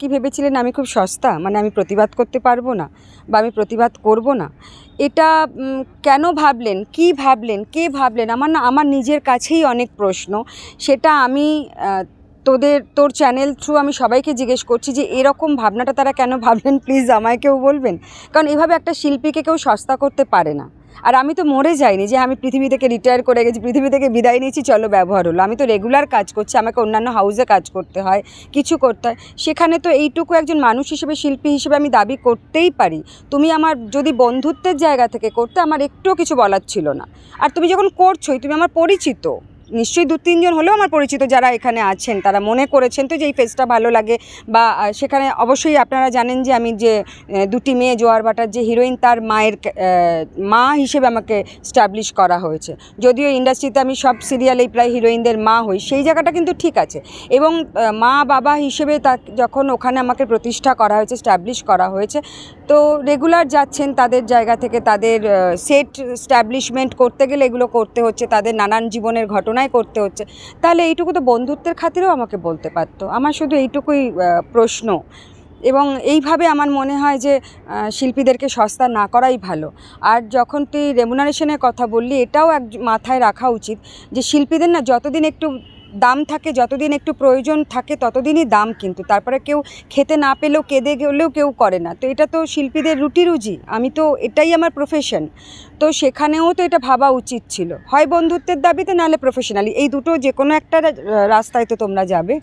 কি ভেবেছিলেন আমি খুব সস্তা? মানে আমি প্রতিবাদ করতে পারব না বা আমি প্রতিবাদ করব না। এটা কেন ভাবলেন? কি ভাবলেন? কে ভাবলেন? আমার না, আমার নিজের কাছেই অনেক প্রশ্ন। সেটা আমি তোদের, তোর চ্যানেল থ্রু আমি সবাইকে জিজ্ঞেস করছি যে এরকম ভাবনাটা তারা কেন ভাবলেন? প্লিজ আমায় কেউ বলবেন? কারণ এভাবে একটা শিল্পীকে কেউ সস্তা করতে পারে না। আর আমি তো মরে যাইনি যে আমি পৃথিবী থেকে রিটায়ার করে গেছি, পৃথিবী থেকে বিদায় নিয়েছি, চলো ব্যবহার হলো। আমি তো রেগুলার কাজ করছি, আমাকে অন্যান্য হাউসে কাজ করতে হয়, কিছু করতে হয়। সেখানে তো এইটুকু একজন মানুষ হিসেবে, শিল্পী হিসেবে আমি দাবি করতেই পারি। তুমি আমার যদি বন্ধুত্বের জায়গা থেকে করতে, আমার একটুও কিছু বলার ছিল না। আর তুমি যখন করছোই, তুমি আমার পরিচিত। নিশ্চয়ই দু তিনজন হলেও আমার পরিচিত যারা এখানে আছেন, তারা মনে করেছেন তো যে এই ফেসটা ভালো লাগে বা সেখানে অবশ্যই আপনারা জানেন যে আমি যে দুটি মেয়ে, জোয়ার ভাটার যে হিরোইন তার মায়ের মা হিসেবে আমাকে স্টাবলিশ করা হয়েছে। যদিও ইন্ডাস্ট্রিতে আমি সব সিরিয়ালেই প্রায় হিরোইনদের মা হই, সেই জায়গাটা কিন্তু ঠিক আছে। এবং মা বাবা হিসেবে তা যখন ওখানে আমাকে প্রতিষ্ঠা করা হয়েছে স্ট্যাবলিশ করা হয়েছে, তো রেগুলার যাচ্ছেন তাদের জায়গা থেকে, তাদের সেট স্ট্যাবলিশমেন্ট করতে গেলে এগুলো করতে হচ্ছে, তাদের নানান জীবনের ঘটনায় করতে হচ্ছে। তাহলে এইটুকু তো বন্ধুত্বের খাতিরেও আমাকে বলতে পারতো। আমার শুধু এইটুকুই প্রশ্ন। এবং এইভাবে আমার মনে হয় যে শিল্পীদেরকে সস্তা না করাই ভালো। আর যখন তুই রেমুনারেশনের কথা বললি, এটাও এক মাথায় রাখা উচিত যে, শিল্পীদের না যতদিন একটু দাম থাকে, যতদিন একটু প্রয়োজন থাকে ততদিনই দাম কিন্তু। তারপরে কেউ খেতে না পেলেও, কেঁদে গেলেও কেউ করে না। তো এটা তো শিল্পীদের রুটি রুজি। আমি তো এটাই আমার প্রফেশন তো সেখানেও তো এটা ভাবা উচিত ছিল। হয় বন্ধুত্বের দাবিতে, নাহলে প্রফেশনালি এই দুটো যে কোনো একটা রাস্তায় তো তোমরা যাবে।